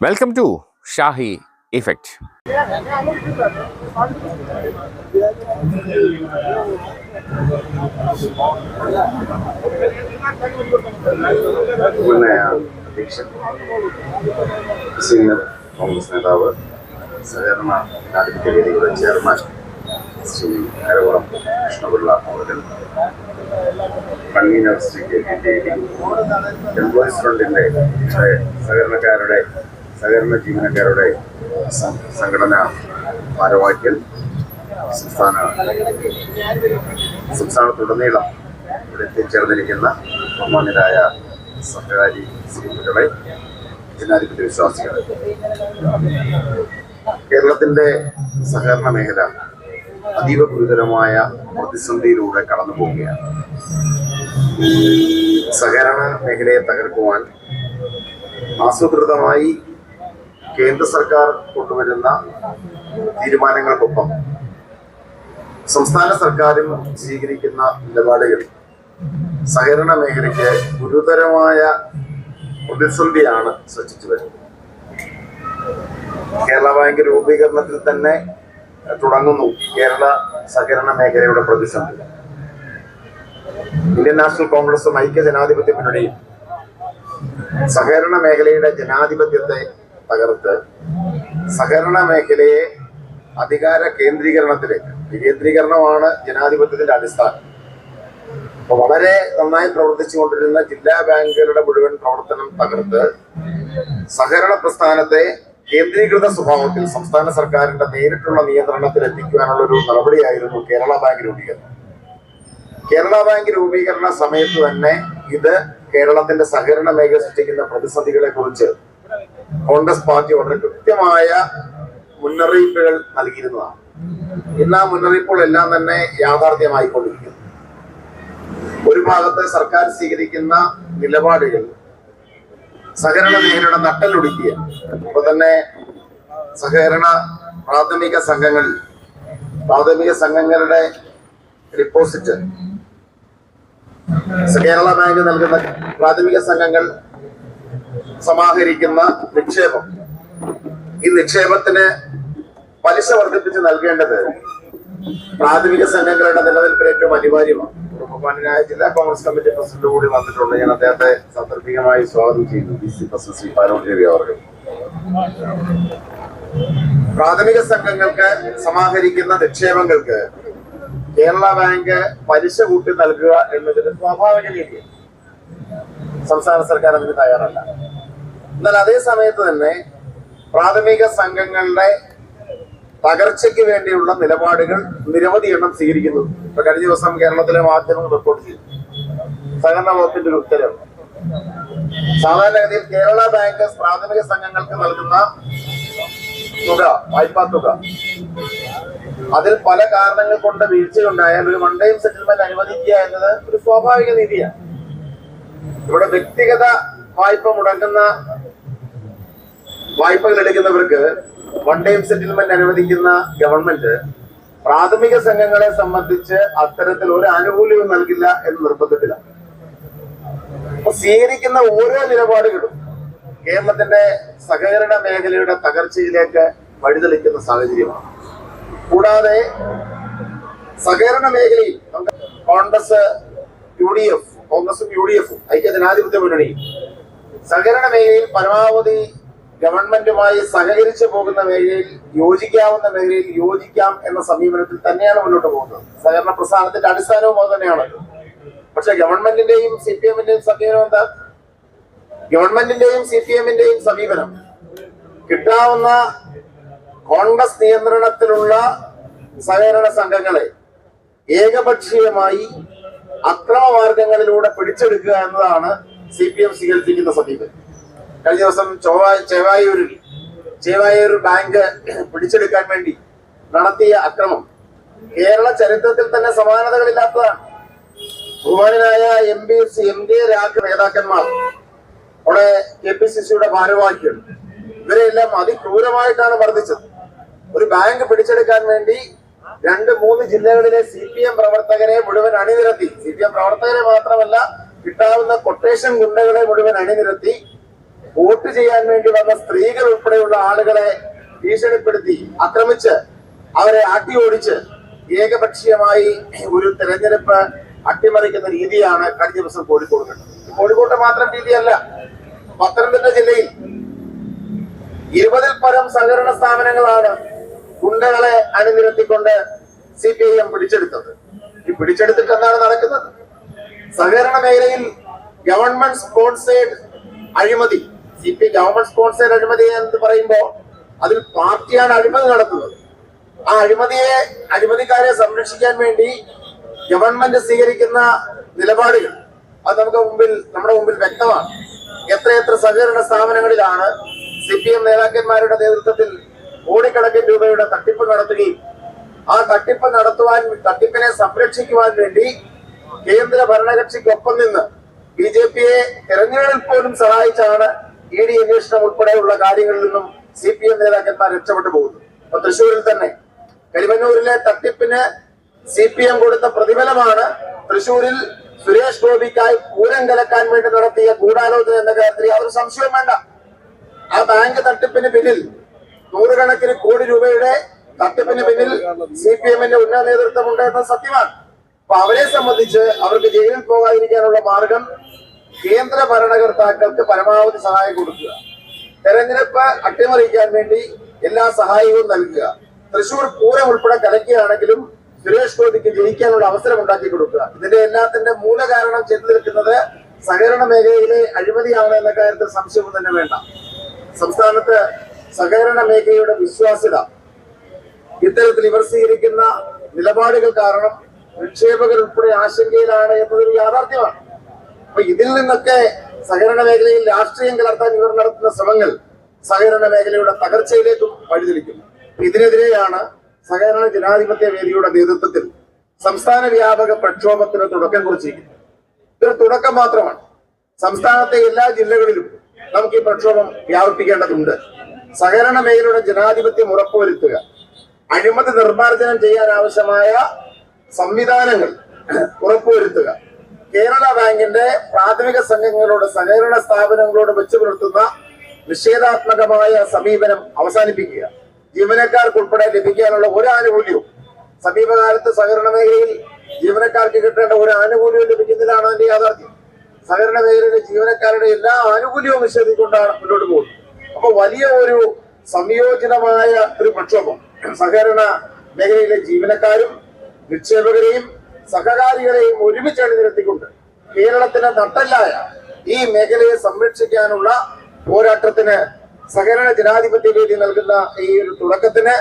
Welcome to Shahi effect senior Congress നേതാവ് സഹകരണ ജനാധിപത്യ വേദിയുടെ ചെയർമാൻ ശ്രീ കരകുളം കൃഷ്ണപിള്ള അവരും convener Shri K P Devi employees ഫ്രണ്ടിന്റെ സഹകരണക്കാരുടെ സഹകരണ ജീവനക്കാരുടെ സംഘടന ഭാരവാഹികൾ സംസ്ഥാന സംസ്ഥാനത്തുടനീളം ഇവിടെ എത്തിച്ചേർന്നിരിക്കുന്ന ബഹുമാന്യരായ സഹകാരി സുഹൃത്തുക്കളെ ജനാധിപത്യ വിശ്വാസികളെ. കേരളത്തിന്റെ സഹകരണ മേഖല അതീവ ഗുരുതരമായ പ്രതിസന്ധിയിലൂടെ കടന്നു പോവുകയാണ്. സഹകരണ മേഖലയെ തകർക്കുവാൻ ആസൂത്രിതമായി കേന്ദ്ര സർക്കാർ കൊണ്ടുവരുന്ന തീരുമാനങ്ങൾക്കൊപ്പം സംസ്ഥാന സർക്കാരും സ്വീകരിക്കുന്ന നിലപാടുകൾ സഹകരണ മേഖലയ്ക്ക് ഗുരുതരമായ പ്രതിസന്ധിയാണ് സൃഷ്ടിച്ചു വരുന്നത്. കേരള ബാങ്ക് രൂപീകരണത്തിൽ തന്നെ തുടങ്ങുന്നു കേരള സഹകരണ മേഖലയുടെ പ്രതിസന്ധി. ഇന്ത്യൻ നാഷണൽ കോൺഗ്രസും ഐക്യ ജനാധിപത്യ മുന്നണിയും സഹകരണ മേഖലയുടെ ജനാധിപത്യത്തെ തകർത്ത് സഹകരണ മേഖലയെ അധികാര കേന്ദ്രീകരണത്തിലേക്ക് വികേന്ദ്രീകരണമാണ് ജനാധിപത്യത്തിന്റെ അടിസ്ഥാനം. അപ്പൊ വളരെ നന്നായി പ്രവർത്തിച്ചുകൊണ്ടിരുന്ന ജില്ലാ ബാങ്കുകളുടെ മുഴുവൻ പ്രവർത്തനം തകർത്ത് സഹകരണ പ്രസ്ഥാനത്തെ കേന്ദ്രീകൃത സ്വഭാവത്തിൽ സംസ്ഥാന സർക്കാരിന്റെ നേരിട്ടുള്ള നിയന്ത്രണത്തിൽ എത്തിക്കുവാനുള്ള ഒരു നടപടിയായിരുന്നു കേരള ബാങ്ക് രൂപീകരണം. കേരള ബാങ്ക് രൂപീകരണ സമയത്ത് തന്നെ ഇത് കേരളത്തിന്റെ സഹകരണ മേഖല സൃഷ്ടിക്കുന്ന പ്രതിസന്ധികളെ കുറിച്ച് കോൺഗ്രസ് പാർട്ടി വളരെ കൃത്യമായ മുന്നറിയിപ്പുകൾ നൽകിയിരുന്നതാണ്. ആ മുന്നറിയിപ്പുകളെല്ലാം തന്നെ യാഥാർത്ഥ്യമായിക്കൊണ്ടിരിക്കുന്നു. ഒരു ഭാഗത്ത് സർക്കാർ സ്വീകരിക്കുന്ന നിലപാടുകൾ സഹകരണ മേഖലയുടെ നട്ടലൊടുക്കിയ ഇപ്പൊ തന്നെ സഹകരണ പ്രാഥമിക സംഘങ്ങളിൽ പ്രാഥമിക സംഘങ്ങളുടെ ഡിപ്പോസിറ്റ് കേരള ബാങ്ക് നൽകുന്ന പ്രാഥമിക സംഘങ്ങൾ സമാഹരിക്കുന്ന നിക്ഷേപം. ഈ നിക്ഷേപത്തിന് പലിശ വർദ്ധിപ്പിച്ച് നൽകേണ്ടത് പ്രാഥമിക സംഘങ്ങളുടെ നിലനിൽപ്പിന് ഏറ്റവും അനിവാര്യമാണ്. ബഹുമാനായ ജില്ലാ കോൺഗ്രസ് കമ്മിറ്റി പ്രസിഡന്റ് കൂടി വന്നിട്ടുണ്ട്. ഞാൻ അദ്ദേഹത്തെ സന്ദർഭികമായി സ്വാഗതം ചെയ്യുന്നു. B C president Shri Palode അവർക്ക്. അവർ പ്രാഥമിക സംഘങ്ങൾക്ക് സമാഹരിക്കുന്ന നിക്ഷേപങ്ങൾക്ക് കേരള ബാങ്ക് പലിശ കൂട്ടി നൽകുക എന്നതിന് സ്വാഭാവിക രീതിയാണ് സംസ്ഥാന സർക്കാർ അതിന് തയ്യാറല്ല. എന്നാൽ അതേ സമയത്ത് തന്നെ പ്രാഥമിക സംഘങ്ങളുടെ തകർച്ചയ്ക്ക് വേണ്ടിയുള്ള നിലപാടുകൾ നിരവധി എണ്ണം സ്വീകരിക്കുന്നു. ഇപ്പൊ കഴിഞ്ഞ ദിവസം കേരളത്തിലെ മാധ്യമങ്ങൾ റിപ്പോർട്ട് ചെയ്തു. സഹകരണ വകുപ്പിന്റെ ഒരു ഉത്തരവ്. സാധാരണഗതിയിൽ കേരള ബാങ്ക് പ്രാഥമിക സംഘങ്ങൾക്ക് നൽകുന്ന തുക വായ്പാ തുക. അതിൽ പല കാരണങ്ങൾ കൊണ്ട് വീഴ്ചയുണ്ടായാൽ ഒരു വൺ ടൈം സെറ്റിൽമെന്റ് അനുവദിക്കുക എന്നത് ഒരു സ്വാഭാവിക നീതിയാണ് ഇവിടെ വ്യക്തിഗത വായ്പ മുടക്കുന്ന വായ്പകൾ എടുക്കുന്നവർക്ക് വൺ ടൈം സെറ്റിൽമെന്റ് അനുവദിക്കുന്ന ഗവൺമെന്റ് പ്രാഥമിക സംഘങ്ങളെ സംബന്ധിച്ച് അത്തരത്തിൽ ഒരു ആനുകൂല്യവും നൽകില്ല എന്ന് നിർബന്ധത്തില്ല അപ്പൊ സ്വീകരിക്കുന്ന ഓരോ നിലപാടുകളും കേരളത്തിന്റെ സഹകരണ മേഖലയുടെ തകർച്ചയിലേക്ക് വഴിതെളിക്കുന്ന സാഹചര്യമാണ്. കൂടാതെ സഹകരണ മേഖലയിൽ കോൺഗ്രസ് യു ഡി എഫ് കോൺഗ്രസും യു ഡി എഫും ഐക്യ ജനാധിപത്യ മുന്നണിയും സഹകരണ മേഖലയിൽ പരമാവധി ഗവൺമെന്റുമായി സഹകരിച്ചു പോകുന്ന മേഖലയിൽ യോജിക്കാവുന്ന മേഖലയിൽ യോജിക്കാം എന്ന സമീപനത്തിൽ തന്നെയാണ് മുന്നോട്ട് പോകുന്നത്. സഹകരണ പ്രസ്ഥാനത്തിന്റെ അടിസ്ഥാനവും അത് തന്നെയാണ്. പക്ഷെ ഗവൺമെന്റിന്റെയും സി പി എമ്മിന്റെയും സമീപനം എന്താ? ഗവൺമെന്റിന്റെയും സി പി എമ്മിന്റെയും സമീപനം കിട്ടാവുന്ന കോൺഗ്രസ് നിയന്ത്രണത്തിലുള്ള സഹകരണ സംഘങ്ങളെ ഏകപക്ഷീയമായി അക്രമമാർഗങ്ങളിലൂടെ പിടിച്ചെടുക്കുക എന്നതാണ് സി പി എം സ്വീകരിച്ചിരിക്കുന്ന സമീപനം കഴിഞ്ഞ ദിവസം ചൊവ്വ ചെവായൂരിൽ ചെവായൂർ ബാങ്ക് പിടിച്ചെടുക്കാൻ വേണ്ടി നടത്തിയ അക്രമം കേരള ചരിത്രത്തിൽ തന്നെ സമാനതകളില്ലാത്തതാണ്. ബഹുമാനായ എം പി എം കെ രാഘ നേതാക്കന്മാർ അവിടെ കെ പി സി സിയുടെ ഭാരവാഹികൾ. ഇവരെല്ലാം അതിക്രൂരമായിട്ടാണ് വർദ്ധിച്ചത്. ഒരു ബാങ്ക് പിടിച്ചെടുക്കാൻ വേണ്ടി രണ്ട് മൂന്ന് ജില്ലകളിലെ സി പി എം പ്രവർത്തകരെ മുഴുവൻ അണിനിരത്തി. സി പി എം പ്രവർത്തകരെ മാത്രമല്ല കിട്ടാവുന്ന കൊട്ടേഷൻ ഗുണ്ടകളെ മുഴുവൻ അണിനിരത്തി വോട്ട് ചെയ്യാൻ വേണ്ടി വന്ന സ്ത്രീകൾ ഉൾപ്പെടെയുള്ള ആളുകളെ ഭീഷണിപ്പെടുത്തി ആക്രമിച്ച് അവരെ ആട്ടി ഓടിച്ച് ഏകപക്ഷീയമായി ഒരു തെരഞ്ഞെടുപ്പ് അട്ടിമറിക്കുന്ന രീതിയാണ് കഴിഞ്ഞ ദിവസം കോഴിക്കോട് കണ്ടത്. കോഴിക്കോട്ടെ മാത്രം രീതിയല്ല പത്തനംതിട്ട ജില്ലയിൽ ഇരുപതിൽ പരം സഹകരണ സ്ഥാപനങ്ങളാണ് ഗുണ്ടകളെ അണിനിരത്തിക്കൊണ്ട് സി പി ഐ എം പിടിച്ചെടുത്തത്. ഈ പിടിച്ചെടുത്തിട്ട് എന്താണ് നടക്കുന്നത്? സഹകരണ മേഖലയിൽ ഗവൺമെന്റ് സ്പോൺസേഡ് അഴിമതി സി പി ഗവൺമെന്റ് സ്പോൺസേഡ് അഴിമതി എന്ന് പറയുമ്പോൾ അതിൽ പാർട്ടിയാണ് അഴിമതി നടത്തുന്നത്. ആ അഴിമതിയെ അഴിമതിക്കാരെ സംരക്ഷിക്കാൻ വേണ്ടി ഗവൺമെന്റ് സ്വീകരിക്കുന്ന നിലപാടുകൾ അത് നമുക്ക് മുമ്പിൽ നമ്മുടെ മുമ്പിൽ വ്യക്തമാണ്. എത്രയെത്ര സഹകരണ സ്ഥാപനങ്ങളിലാണ് സി പി എം നേതാക്കന്മാരുടെ നേതൃത്വത്തിൽ കോടിക്കണക്കിന് രൂപയുടെ തട്ടിപ്പ് നടത്തുകയും ആ തട്ടിപ്പ് നടത്തുവാൻ തട്ടിപ്പിനെ സംരക്ഷിക്കുവാൻ വേണ്ടി കേന്ദ്ര ഭരണകക്ഷിക്കൊപ്പം നിന്ന് ബി ജെ പിയെ തെരഞ്ഞെടുപ്പിൽ പോലും സഹായിച്ചാണ് ഇ ഡി അന്വേഷണം ഉൾപ്പെടെയുള്ള കാര്യങ്ങളിൽ നിന്നും സി പി എം നേതാക്കന്മാർ രക്ഷപ്പെട്ടു പോകുന്നത്. അപ്പൊ തൃശ്ശൂരിൽ തന്നെ കരിമന്നൂരിലെ തട്ടിപ്പിന് സി പി എം കൊടുത്ത പ്രതിഫലമാണ് തൃശ്ശൂരിൽ സുരേഷ് ഗോപിക്കായി പൂരം കലക്കാൻ വേണ്ടി നടത്തിയ ഗൂഢാലോചന എന്ന കാര്യത്തിൽ യാതൊരു സംശയവും വേണ്ട. ആ ബാങ്ക് തട്ടിപ്പിന് പിന്നിൽ നൂറുകണക്കിന് കോടി രൂപയുടെ തട്ടിപ്പിന് പിന്നിൽ സി പി എമ്മിന്റെ ഉന്നത നേതൃത്വം ഉണ്ടായിരുന്ന സത്യമാണ്. അപ്പൊ അവരെ സംബന്ധിച്ച് അവർക്ക് ജയിലിൽ പോകാതിരിക്കാനുള്ള മാർഗം കേന്ദ്ര ഭരണകർത്താക്കൾക്ക് പരമാവധി സഹായം കൊടുക്കുക. തെരഞ്ഞെടുപ്പ് അട്ടിമറിക്കാൻ വേണ്ടി എല്ലാ സഹായവും നൽകുക. തൃശൂർ പൂരം ഉൾപ്പെടെ കലക്കുകയാണെങ്കിലും സുരേഷ് ഗോപിക്ക് ജയിക്കാനുള്ള അവസരം ഉണ്ടാക്കി കൊടുക്കുക. ഇതിന്റെ എല്ലാത്തിന്റെ മൂലകാരണം ചെന്ന് നിൽക്കുന്നത് സഹകരണ മേഖലയിലെ അഴിമതിയാണ് എന്ന കാര്യത്തിൽ സംശയം തന്നെ വേണ്ട. സംസ്ഥാനത്ത് സഹകരണ മേഖലയുടെ വിശ്വാസ്യത. ഇത്തരത്തിൽ ഇവർ സ്വീകരിക്കുന്ന നിലപാടുകൾ കാരണം നിക്ഷേപകർ ഉൾപ്പെടെ ആശങ്കയിലാണ് എന്നതൊരു യാഥാർത്ഥ്യമാണ്. അപ്പൊ ഇതിൽ നിന്നൊക്കെ സഹകരണ മേഖലയിൽ രാഷ്ട്രീയം കലർത്താൻ ഇവർ നടത്തുന്ന ശ്രമങ്ങൾ സഹകരണ മേഖലയുടെ തകർച്ചയിലേക്കും വഴിതെളിക്കുന്നു. ഇതിനെതിരെയാണ് സഹകരണ ജനാധിപത്യ വേദിയുടെ നേതൃത്വത്തിൽ സംസ്ഥാന വ്യാപക പ്രക്ഷോഭത്തിന് തുടക്കം കുറിച്ചിരിക്കുന്നത്. ഇതൊരു തുടക്കം മാത്രമാണ്. സംസ്ഥാനത്തെ എല്ലാ ജില്ലകളിലും നമുക്ക് ഈ പ്രക്ഷോഭം വ്യാപിപ്പിക്കേണ്ടതുണ്ട്. സഹകരണ മേഖലയുടെ ജനാധിപത്യം ഉറപ്പുവരുത്തുക. അഴിമതി നിർമ്മാർജനം ചെയ്യാൻ ആവശ്യമായ സംവിധാനങ്ങൾ ഉറപ്പുവരുത്തുക. കേരള ബാങ്കിന്റെ പ്രാഥമിക സംഘങ്ങളോട് സഹകരണ സ്ഥാപനങ്ങളോട് വെച്ചു പുലർത്തുന്ന നിഷേധാത്മകമായ സമീപനം അവസാനിപ്പിക്കുക. ജീവനക്കാർക്ക് ഉൾപ്പെടെ ലഭിക്കാനുള്ള ഒരു ആനുകൂല്യവും സമീപകാലത്ത് സഹകരണ മേഖലയിൽ ജീവനക്കാർക്ക് കിട്ടേണ്ട ഒരു ആനുകൂല്യവും ലഭിക്കുന്നില്ലാണ് അതിന്റെ യാഥാർത്ഥ്യം. സഹകരണ മേഖലയിലെ ജീവനക്കാരുടെ എല്ലാ ആനുകൂല്യവും നിഷേധിക്കൊണ്ടാണ് മുന്നോട്ട് പോകുന്നത്. അപ്പൊ വലിയ ഒരു സംയോജിതമായ ഒരു പ്രക്ഷോഭം സഹകരണ മേഖലയിലെ ജീവനക്കാരും നിക്ഷേപകരെയും സഹകാരികളെയും ഒരുമിച്ച് അണിനിരത്തിക്കൊണ്ട് കേരളത്തിന്റെ നട്ടല്ലായ ഈ മേഖലയെ സംരക്ഷിക്കാനുള്ള പോരാട്ടത്തിന് സഹകരണ ജനാധിപത്യ വേദി നൽകുന്ന ഈ ഒരു തുടക്കത്തിന്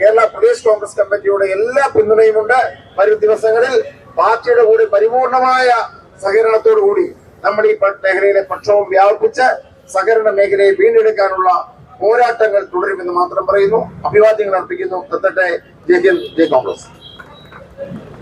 കേരള പ്രദേശ് കോൺഗ്രസ് കമ്മിറ്റിയുടെ എല്ലാ പിന്തുണയുമുണ്ട് വരും ദിവസങ്ങളിൽ പാർട്ടിയുടെ കൂടി പരിപൂർണമായ സഹകരണത്തോടു കൂടി ഈ മേഖലയിലെ പക്ഷവും വ്യാപിപ്പിച്ച് സഹകരണ മേഖലയെ വീണ്ടെടുക്കാനുള്ള പോരാട്ടങ്ങൾ തുടരുമെന്ന് മാത്രം പറയുന്നു. അഭിവാദ്യങ്ങൾ അർപ്പിക്കുന്നു. തത്തട്ടെ ജയ് ഹിന്ദ് ജയ് കോൺഗ്രസ്.